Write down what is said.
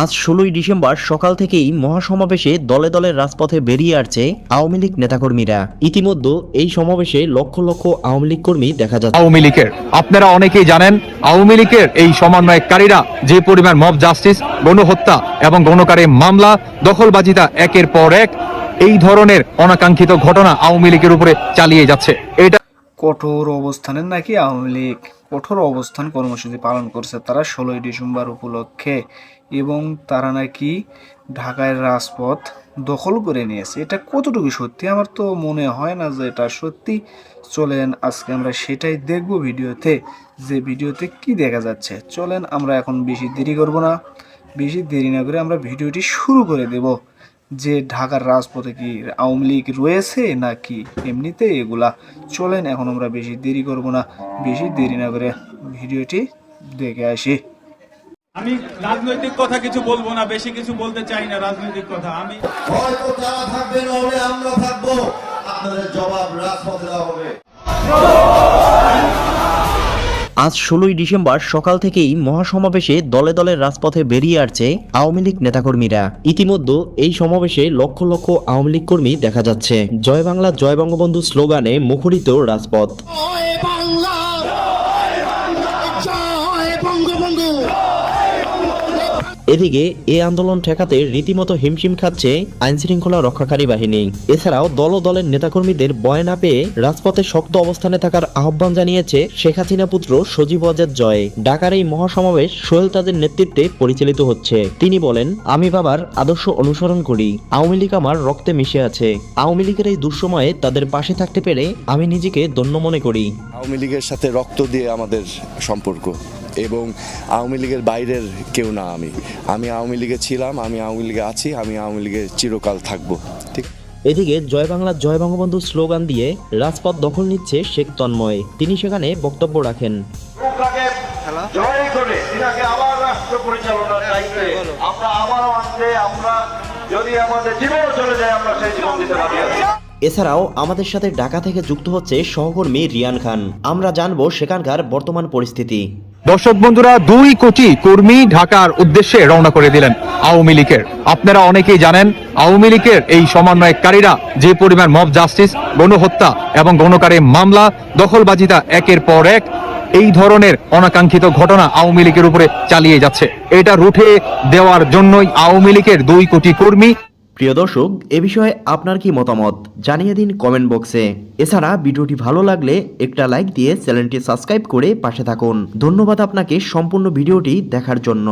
আজ ষোলোই ডিসেম্বর সকাল থেকেই মহাসমাবেশে দলে দলে রাজপথে বেরিয়ে আসছে আওয়ামী লীগ নেতাকর্মীরা। ইতিমধ্যে এই সমাবেশে লক্ষ লক্ষ আওয়ামী লীগ কর্মী দেখা যাচ্ছে। আওয়ামী লীগের। আপনারা অনেকেই জানেন, আওয়ামী লীগের এই সমন্বয়কারীরা যে পরিমাণ মব জাস্টিস গণহত্যা এবং গণকারে মামলা, দখলবাজিতা একের পর এক, এই ধরনের অনাকাঙ্ক্ষিত ঘটনা আওয়ামী লীগের উপরে চালিয়ে যাচ্ছে। এটা কঠোর অবস্থানের নাকি আওয়ামী লীগ কঠোর অবস্থান কর্মসূচি পালন করছে তারা ষোলোই ডিসেম্বর উপলক্ষে এবং তারা নাকি ঢাকায় রাজপথ দখল করে নিয়েছে। এটা কতটুকু সত্যি? আমার তো মনে হয় না যে এটা সত্যি। চলেন, আজকে আমরা সেটাই দেখব ভিডিওতে যে ভিডিওতে কি দেখা যাচ্ছে। চলেন, আমরা এখন বেশি দেরি করব না। বেশি দেরি না করে আমরা ভিডিওটি শুরু করে দেব। যে ঢাকার রাজপথে কি আওয়ামী লীগ রয়েছে নাকি এমনিতে এগুলা চলেন এখন আমরা বেশি দেরি করব না। বেশি দেরি না করে ভিডিওটি দেখে আসি। আমি রাজনৈতিক কথা কিছু বলব না বেশি কিছু বলতে চাই না রাজনৈতিক কথা। আমি হয়তো তারা থাকবে নহলে আমরা থাকব। আপনাদের জবাব রাজপথে দেওয়া হবে। আজ ষোলোই ডিসেম্বর সকাল থেকেই মহাসমাবেশে দলে দলের রাজপথে বেরিয়ে আসছে আওয়ামী লীগ নেতাকর্মীরা। ইতিমধ্যে এই সমাবেশে লক্ষ লক্ষ আওয়ামী লীগ কর্মী দেখা যাচ্ছে। জয় বাংলা, জয় বঙ্গবন্ধু স্লোগানে মুখরিত রাজপথ। এদিকে, এ আন্দোলন ঠেকাতে রীতিমতো হিমশিম খাচ্ছে আইন শৃঙ্খলা রক্ষাকারী বাহিনী। এছাড়াও দল দলের নেতাকর্মীদের বয় না পেয়ে রাজপথে শক্ত অবস্থানে থাকার আহ্বান জানিয়েছে শেখ হাসিনা পুত্র সজীব ওয়াজেদ জয়। ঢাকার এই মহাসমাবেশ সোহেল তাদের নেতৃত্বে পরিচালিত হচ্ছে। তিনি বলেন, আমি বাবার আদর্শ অনুসরণ করি। আওয়ামী লীগ আমার রক্তে মিশে আছে। আওয়ামী লীগের এই দুঃসময়ে তাদের পাশে থাকতে পেরে আমি নিজেকে ধন্য মনে করি। আওয়ামী লীগের সাথে রক্ত দিয়ে আমাদের সম্পর্ক। এবং আওয়ামী লীগের বাইরের কেউ না আমি। আমি আওয়ামী লীগে ছিলাম আমি আওয়ামী লীগে আছি আমি আওয়ামী লীগে চিরকাল থাকব। ঠিক? এদিকে জয় বাংলা জয় বঙ্গবন্ধু স্লোগান দিয়ে রাজপথ দখল নিচ্ছে শেখ তন্ময়। তিনি সেখানে বক্তব্য রাখেন। জয় করে আবার রাষ্ট্র পরিচালনার দায়িত্বে আমরা আবারও আনতে আমরা যদি আমাদের জীবন চলে যায় আমরা সেই জীবন দিতে রাজি এছাড়াও আমাদের সাথে ঢাকা থেকে যুক্ত হচ্ছে সহকর্মী রিয়ান খান। আমরা জানব সেখানকার বর্তমান পরিস্থিতি। দর্শক বন্ধুরা, দুই কোটি কর্মী ঢাকার উদ্দেশ্যে রওনা করে দিলেন আওয়ামী লীগের। আপনারা অনেকেই জানেন, আওয়ামী লীগের এই সমন্বয়কারীরা যে পরিমাণ মব জাস্টিস গণহত্যা এবং গণকারে মামলা, দখলবাজিতা একের পর এক, এই ধরনের অনাকাঙ্ক্ষিত ঘটনা আওয়ামী লীগের উপরে চালিয়ে যাচ্ছে। এটা রুখে দেওয়ার জন্যই আওয়ামী লীগের দুই কোটি কর্মী প্রিয় দর্শক, এ বিষয়ে আপনার কি মতামত? জানিয়ে দিন কমেন্ট বক্সে এছাড়া ভিডিওটি ভালো লাগলে একটা লাইক দিয়ে চ্যানেলটি সাবস্ক্রাইব করে পাশে থাকুন। ধন্যবাদ আপনাকে সম্পূর্ণ ভিডিওটি দেখার জন্য।